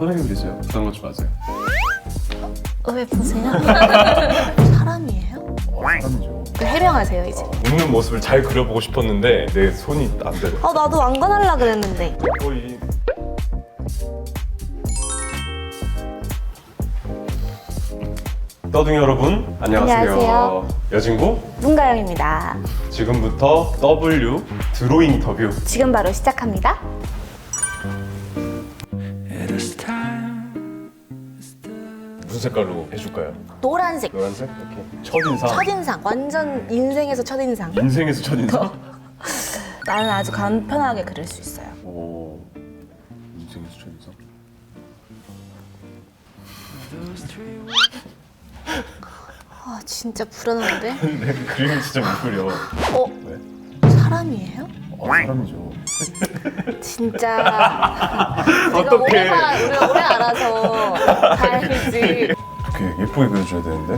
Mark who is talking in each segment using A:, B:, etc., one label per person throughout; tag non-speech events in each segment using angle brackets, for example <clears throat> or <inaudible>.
A: 편하게 그리세요. 부담 갖지 마세요.
B: 어, 왜 보세요? <laughs> 사람이에요?
A: 사람이죠.
B: 해명하세요 이제.
C: 웃는 모습을 잘 그려보고 싶었는데 내 손이 안 되네.
B: 어 나도 왕관 하려 그랬는데.
C: 거의 떠둥이 여러분 안녕하세요.
B: 안녕하세요.
C: 여진구
B: 문가영입니다.
C: 지금부터 W 드로잉 인터뷰
B: 지금 바로 시작합니다.
C: 무슨 색깔로 해줄까요?
B: 노란색.
C: 노란색? 이렇게 첫인상.
B: 첫인상. 완전 인생에서 첫인상.
C: 인생에서 첫인상? <laughs>
B: 나는 아주 간편하게 그릴 수 있어요.
A: 오. 인생에서 첫인상.
B: 아 진짜 불안한데? <laughs>
C: 내 그림 진짜 못 그려.
B: 어?
C: 왜?
B: 사람이에요?
A: 어, 사람이죠.
B: 진짜 <laughs> 내가
C: 어떡해.
B: 오래 우리가 오래 알아서 다행이지.
A: 이렇게 예쁘게 그려줘야 되는데.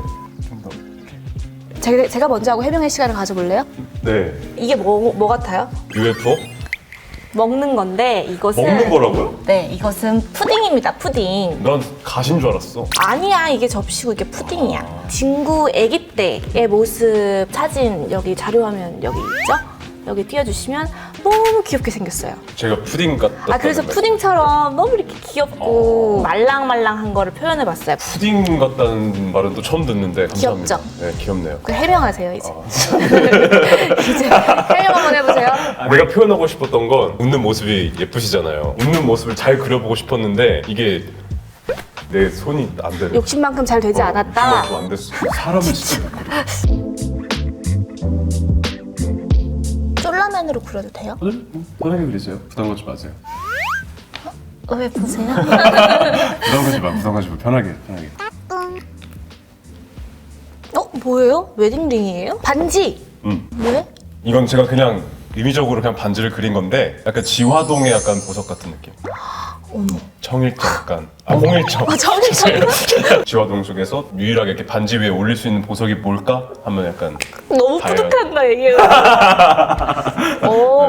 A: 좀 더.
B: 제가, 제가 먼저 하고 해명의 시간을 가져볼래요?
C: 네.
B: 이게 뭐, 뭐 같아요?
C: UFO?
B: 먹는 건데 이것은
C: 먹는 거라고요?
B: 네 이것은 푸딩입니다 푸딩
C: 난 가신 줄 알았어.
B: 아니야 이게 접시고 이게 푸딩이야 친구 아기 때의 모습 사진 여기 자료화면 여기 있죠? 여기 띄워주시면 너무 귀엽게 생겼어요
C: 제가 푸딩 같다.
B: 아 그래서 푸딩처럼 너무 이렇게 귀엽고 말랑말랑한 거를 표현해봤어요
C: 푸딩 같다는 말은 또 처음 듣는데 감사합니다.
B: 귀엽죠?
C: 네, 귀엽네요.
B: 그 해명하세요 이제
C: 어. <laughs> <laughs>
B: 이제 해명 한번 해보세요
C: 내가 표현하고 싶었던 건 웃는 모습이 예쁘시잖아요. 웃는 모습을 잘 그려보고 싶었는데 이게 내 손이 안 되네.
B: 욕심만큼 잘 되지 않았다
C: 안 됐어.
A: 사람을 진짜 못 그려. <laughs>
B: 쫄라맨으로 그려도 돼요?
A: 오늘 음, 편하게 그리세요. 부담 갖지 마세요.
B: 어, 왜 보세요?
A: 부담 갖지 마. 부담 갖지 마. 편하게. 편하게.
B: 어 뭐예요? 웨딩링이에요? 반지
C: 음.
B: 왜?
C: 이건 제가 그냥 의미적으로 그냥 반지를 그린 건데 약간 지화동의 약간 보석 같은 느낌. <gasps>
B: 어머
C: 청일점 약간. <gasps> 아 홍일점.
B: 아, 청일점이요? <laughs>
C: 지화동 속에서 유일하게 이렇게 반지 위에 올릴 수 있는 보석이 뭘까 하면 약간
B: 너무
C: 다행이다.
B: 뿌듯한다 얘기해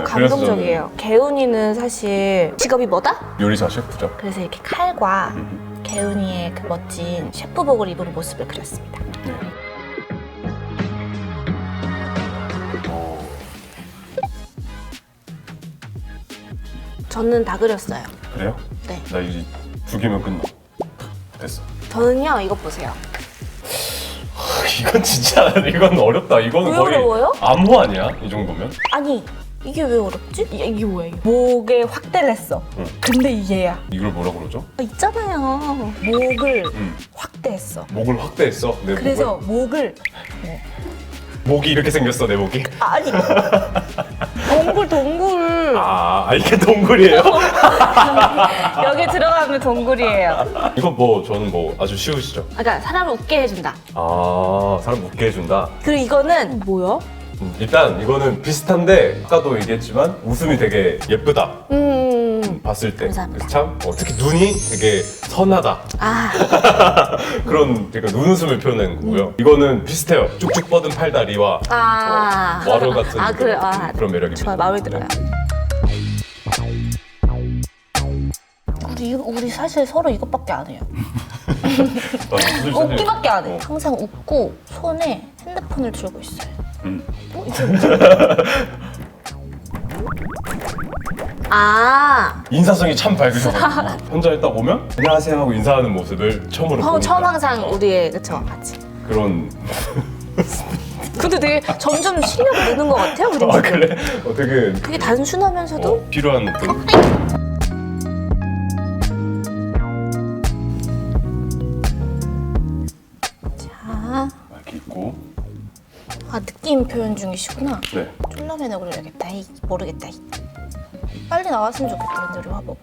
C: 네,
B: 감동적이에요. 개운이는 사실 직업이 뭐다?
C: 요리사 셰프죠.
B: 그래서 이렇게 칼과 개운이의 그 멋진 셰프복을 입은 모습을 그렸습니다.
C: 네.
B: 저는 다 그렸어요.
C: 그래요?
B: 네.
C: 나 이제 두 개면 끝나. 됐어.
B: 저는요 이것 보세요. <laughs>
C: 이건 진짜 이건 어렵다. 이건
B: 왜
C: 거의
B: 어려워요?
C: 암호 아니야? 이 정도면?
B: 아니 이게 왜 어렵지? 이- 이게 뭐야 이게? 목에 확대를 했어.
C: 응.
B: 근데 이게야.
C: 이걸 뭐라 그러죠?
B: 아, 있잖아요. 목을
C: 음.
B: 확대했어.
C: 목을 확대했어. 내
B: 그래서
C: 목을.
B: 목을
C: 목이 이렇게 생겼어 내 목이.
B: 아니 동굴 동굴
C: 아 이게 동굴이에요? <laughs>
B: 여기 들어가면 동굴이에요.
C: 이거 뭐 저는 뭐 아주 쉬우시죠?
B: 그러니까 사람을 웃게 해준다.
C: 아 사람 웃게 해준다.
B: 그리고 이거는 뭐야?
C: 음, 일단 이거는 비슷한데 아까도 얘기했지만 웃음이 되게 예쁘다.
B: 음,
C: 봤을 때.
B: 감사합니다.
C: 그래서 참 어, 특히 눈이 되게 선하다.
B: 아 <laughs>
C: 그런 되게 눈웃음을 표현하는 거고요. 이거는 비슷해요. 쭉쭉 뻗은 팔다리와
B: 아.
C: 어, 와로 같은
B: 아, 그래. 아,
C: 그런 매력입니다.
B: 좋아 마음에 들어요.
C: 네.
B: 우리 이거- 우리 사실 서로 이것밖에 안 해요. <laughs>
C: 아, <laughs>
B: 웃기밖에 안 해.
C: 어.
B: 항상 웃고 손에 핸드폰을 들고 있어요.
A: 음.
B: 어, 뭐지? 아,
C: 인사성이 참 밝으셔가지고 혼자 딱 오면 안녕하세요 하고 인사하는 모습을 처음으로
B: 어,
C: 보니까
B: 처음 항상
C: 어,
B: 우리의 그쵸 같이.
C: 그런
B: 근데 되게 점점 실력 느는 것 같아요, 우리
C: 아
B: 지금.
C: 그래? 어, 되게
B: 그게 단순하면서도
C: 어, 필요한 어
B: 아 느낌 표현 중이시구나.
C: 네.
B: 쫄라맨을 그려야겠다. 이 모르겠다. 이. 빨리 나왔으면 좋겠다. 근데 우리 화보.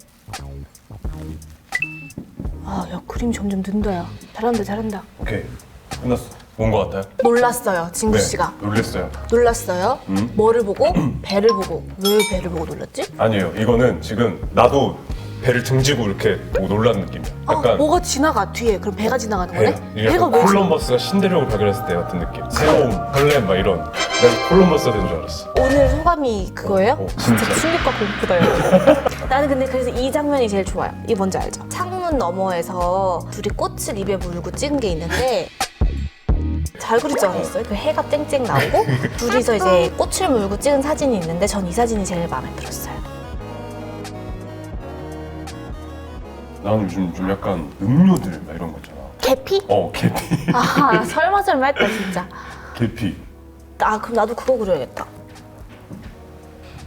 B: 아, 야 그림 점점 는다 야. 잘한다, 잘한다.
C: 오케이 끝났어. 본 것 같아요?
B: 놀랐어요, 진구
C: 네,
B: 씨가.
C: 놀랬어요.
B: 놀랐어요.
C: 음.
B: 뭐를 보고? 배를 보고. 왜 배를 보고 놀랐지?
C: 아니에요. 이거는 지금 나도 배를 등지고 이렇게 보고 놀란 느낌이야.
B: 아,
C: 약간
B: 뭐가 지나가 뒤에. 그럼 배가 지나가는 거네?
C: 배. 이게
B: 배가
C: 약간?
B: 지나-
C: 콜럼버스가 신대륙을 발견했을 때 같은 느낌. 새로움, 설렘 막 이런. 내가 콜럼버스가 된 줄 알았어.
B: 오늘 소감이 그거예요?
C: 어,
B: 진짜
C: 진짜.
B: 충격과 공포다. <laughs> 나는 근데 그래서 이 장면이 제일 좋아요. 이 뭔지 알죠? 창문 너머에서 둘이 꽃을 입에 물고 찍은 게 있는데 잘 그리지 않았어요? 그 해가 땡땡 나오고 둘이서 이제 꽃을 물고 찍은 사진이 있는데 전 이 사진이 제일 마음에 들었어요.
C: 나는 요즘 좀 약간 음료들 막 이런 거 있잖아.
B: 계피?
C: 어 계피. <laughs>
B: 아 설마 설마 했다 진짜.
C: 계피.
B: 아 그럼 나도 그거 그려야겠다.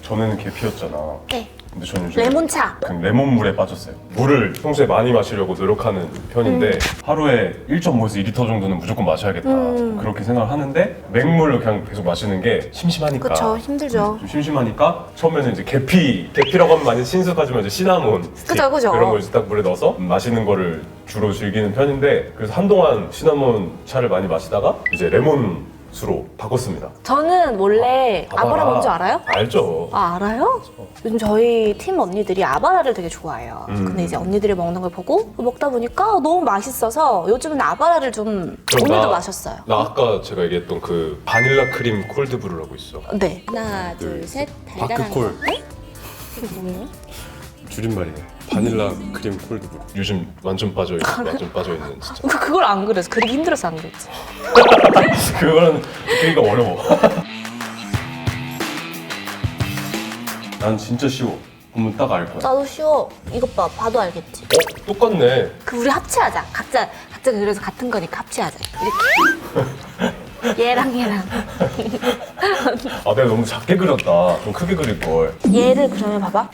C: 전에는 계피였잖아.
B: 네.
C: 근데 저는 요즘
B: 레몬차.
C: 그 레몬물에 빠졌어요.
D: 물을 평소에 많이 마시려고 노력하는 편인데
C: 하루에 1.5에서 2리터 정도는 무조건 마셔야겠다.
B: 음.
C: 그렇게 생각을 하는데 맹물로 그냥 계속 마시는 게 심심하니까.
B: 그쵸 힘들죠.
C: 좀 심심하니까
D: 처음에는 이제 계피 계피라고 하면 많이 친숙하지만 이제 시나몬 스틱
B: 그죠, 그죠.
D: 그런 걸 이제 딱 물에 넣어서 마시는 거를 주로 즐기는 편인데 그래서 한동안 시나몬 차를 많이 마시다가 이제 레몬 수로 바꿨습니다.
B: 저는 원래 아바라 뭔지 알아요?
D: 알죠.
B: 아 알아요? 요즘 저희 팀 언니들이 아바라를 되게 좋아해요.
D: 음.
B: 근데 이제 언니들이 먹는 걸 보고 먹다 보니까 너무 맛있어서 요즘은 아바라를 좀
D: 그럼
B: 오늘도
D: 나-
B: 마셨어요.
D: 나 아까 제가 얘기했던 그 바닐라 크림 콜드브루라고 있어.
B: 네. 하나, 둘, 셋. 달달한
C: 바크콜.
B: 거. 네? 이게 뭐예요?
C: 줄임말이에요. 바닐라 크림 콜드브루.
D: 요즘 완전 빠져 있는 <laughs> 완전 빠져 있는 진짜.
B: 그- 그걸 안 그래서 그리기 힘들어서 안 그랬지. <laughs>
C: 그거는 그기가 어려워. <laughs> 난 진짜 쉬워. 보면 딱 알 거야.
B: 나도 쉬워. 이것 봐, 봐도 알겠지.
D: 어 똑같네.
B: 그 우리 합체하자. 각자 각자 그래서 같은 거니까 합체하자. 이렇게. 얘랑 얘랑.
D: 아 내가 너무 작게 그렸다. 좀 크게 그릴 걸.
B: 얘를 그러면 봐봐.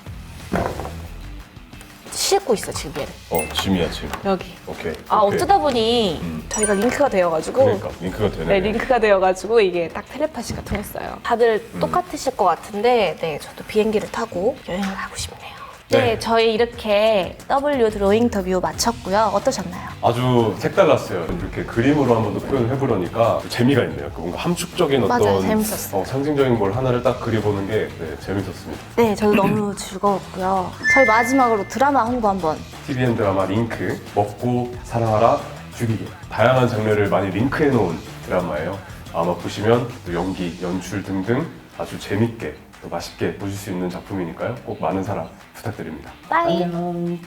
B: 싣고 있어 지금 얘를.
C: 어, 짐이야, 짐.
B: 여기.
C: 오케이.
B: 아
C: 오케이.
B: 어쩌다 보니
D: 음.
B: 저희가 링크가 되어가지고
C: 그러니까 링크가 되네.
B: 네 링크가 되어가지고 이게 딱 텔레파시가 통했어요. 다들
C: 음.
B: 똑같으실 것 같은데 네 저도 비행기를 타고 여행을 가고 싶네요. 네,
C: 네.
B: 저희 이렇게 W 드로잉 인터뷰 마쳤고요. 어떠셨나요?
C: 아주 색달랐어요. 이렇게 그림으로 한 번 더 표현을 해보려니까 재미가 있네요. 그 뭔가 함축적인 어떤
B: 맞아요. 재밌었어요.
C: 어, 상징적인 걸 하나를 딱 그려보는 게 네, 재밌었습니다.
B: 네, 저도 너무 <clears throat> 즐거웠고요. 저희 마지막으로 드라마 홍보 한번.
C: TVN 드라마 링크 먹고 사랑하라 죽이기 다양한 장르를 많이 링크해 놓은 드라마예요. 아마 보시면 또 연기, 연출 등등 아주 재밌게 또 맛있게 보실 수 있는 작품이니까요. 꼭 많은 사랑 부탁드립니다.
B: 빠이.
C: 안녕.